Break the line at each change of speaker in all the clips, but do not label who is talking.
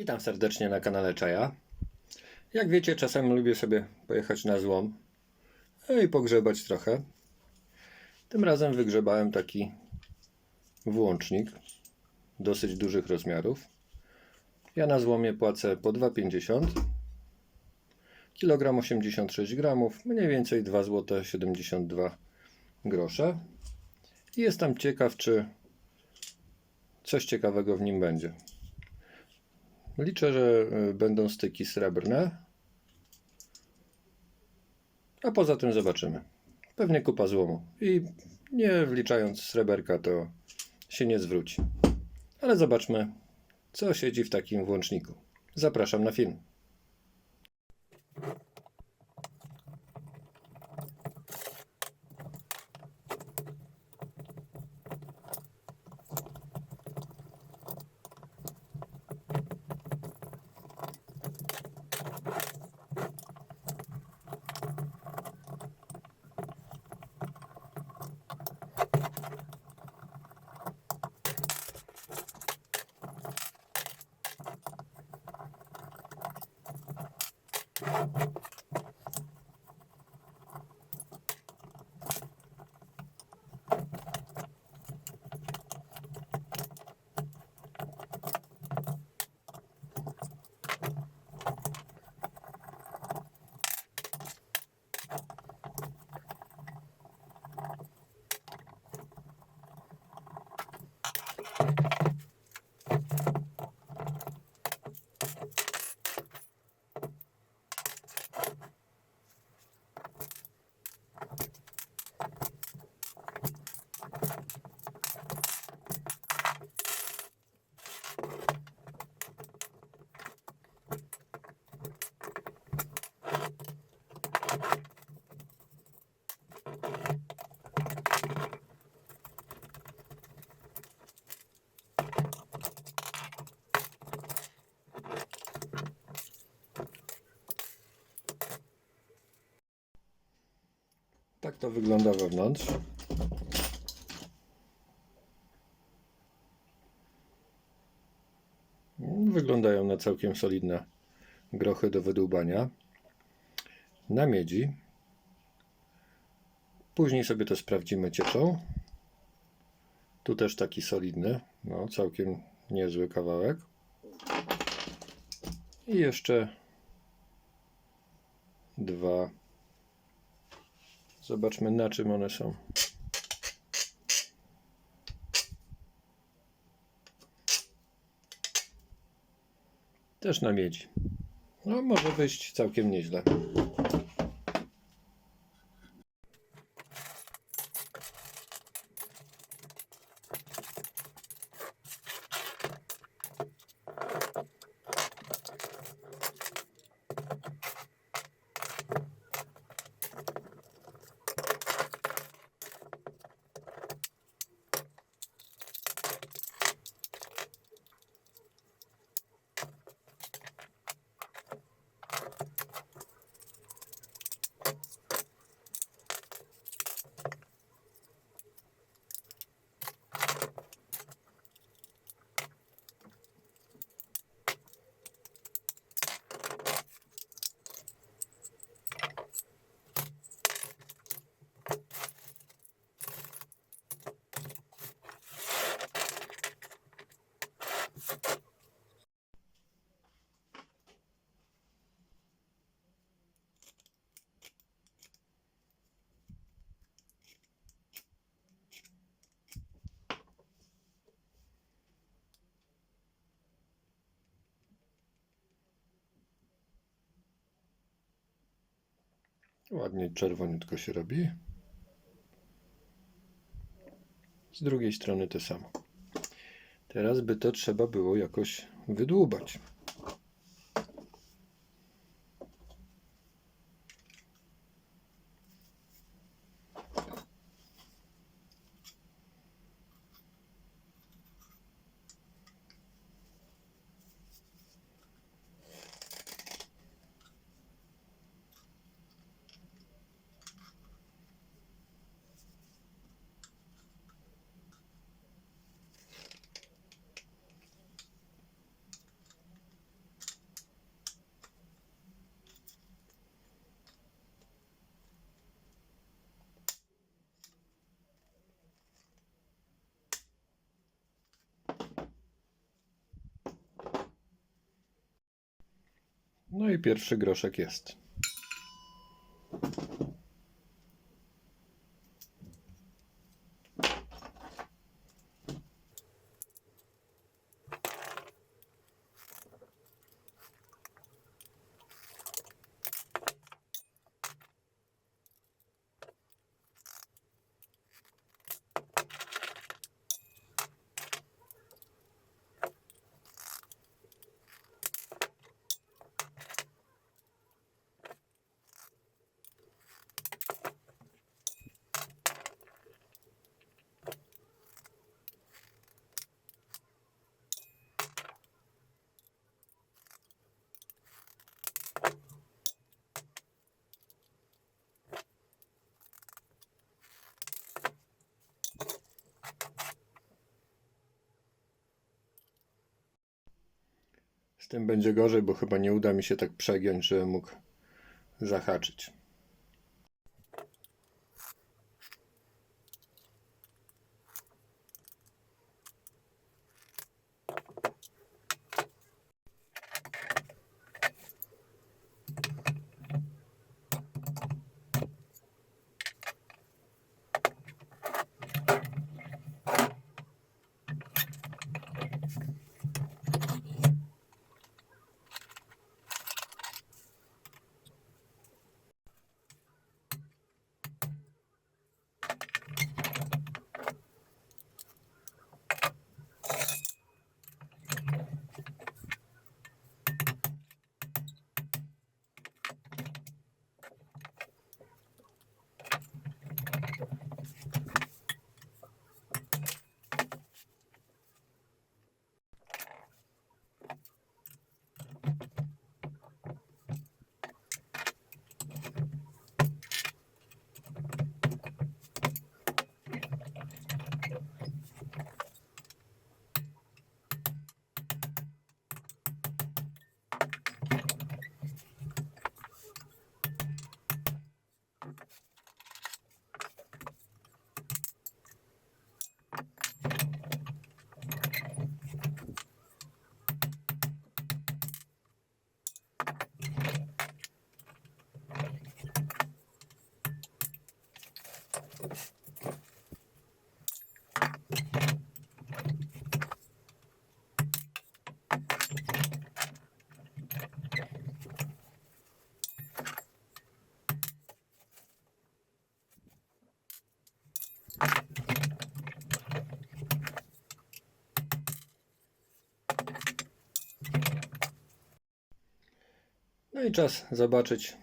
Witam serdecznie na kanale Czaja. Jak wiecie, czasem lubię sobie pojechać na złom no i pogrzebać trochę. Tym razem wygrzebałem taki włącznik dosyć dużych rozmiarów. Ja na złomie płacę po 2,50 kg 86 gramów, mniej więcej 2 zł 72 grosze. I jestem ciekaw, czy coś ciekawego w nim będzie. Liczę, że y, będą styki srebrne. A poza tym zobaczymy. Pewnie kupa złomu. I nie wliczając sreberka, to się nie zwróci. Ale zobaczmy, co siedzi w takim włączniku. Zapraszam na film. Thank you. Tak to wygląda wewnątrz. Wyglądają na całkiem solidne grochy do wydłubania. Na miedzi. Później sobie to sprawdzimy cieczą. Tu też taki solidny, no całkiem niezły kawałek. I jeszcze dwa Zobaczmy na czym one są. Też na miedzi. No, może wyjść całkiem nieźle. Ładnie czerwoniutko się robi. Z drugiej strony to samo. Teraz by to trzeba było jakoś wydłubać. No i pierwszy groszek jest. Tym będzie gorzej, bo chyba nie uda mi się tak przegiąć, żebym mógł zahaczyć. No i czas zobaczyć,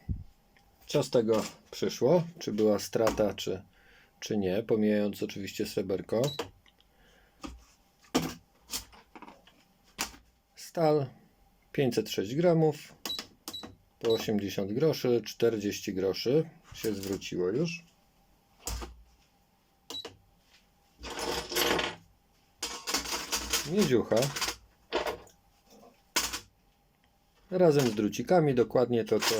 co z tego przyszło. Czy była strata, czy, czy nie. Pomijając oczywiście sreberko. Stal 506 gramów po 80 groszy, 40 groszy się zwróciło już. Miedziucha razem z drucikami, dokładnie to co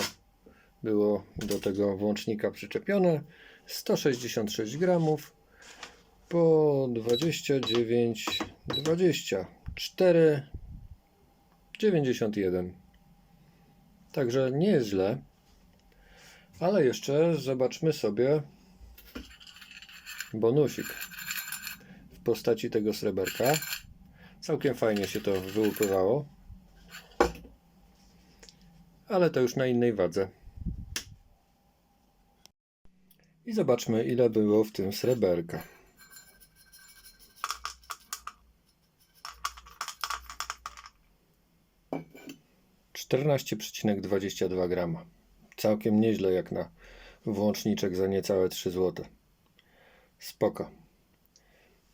było do tego włącznika przyczepione. 166 gramów po 29 24 91 także nie jest źle ale jeszcze zobaczmy sobie bonusik w postaci tego sreberka. Całkiem fajnie się to wyłupywało ale to już na innej wadze. I zobaczmy, ile było w tym sreberka. Czternaście przecinek dwadzieścia dwa grama. Całkiem nieźle jak na włączniczek za niecałe 3 zł. Spoko.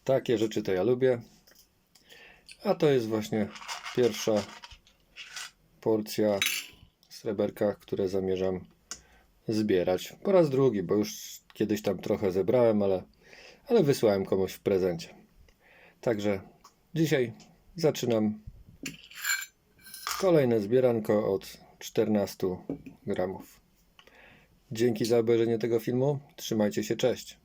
Takie rzeczy to ja lubię. A to jest właśnie pierwsza porcja sreberka, które zamierzam zbierać. Po raz drugi, bo już kiedyś tam trochę zebrałem, ale, ale wysłałem komuś w prezencie. Także dzisiaj zaczynam kolejne zbieranko od 14 gramów. Dzięki za obejrzenie tego filmu. Trzymajcie się, cześć.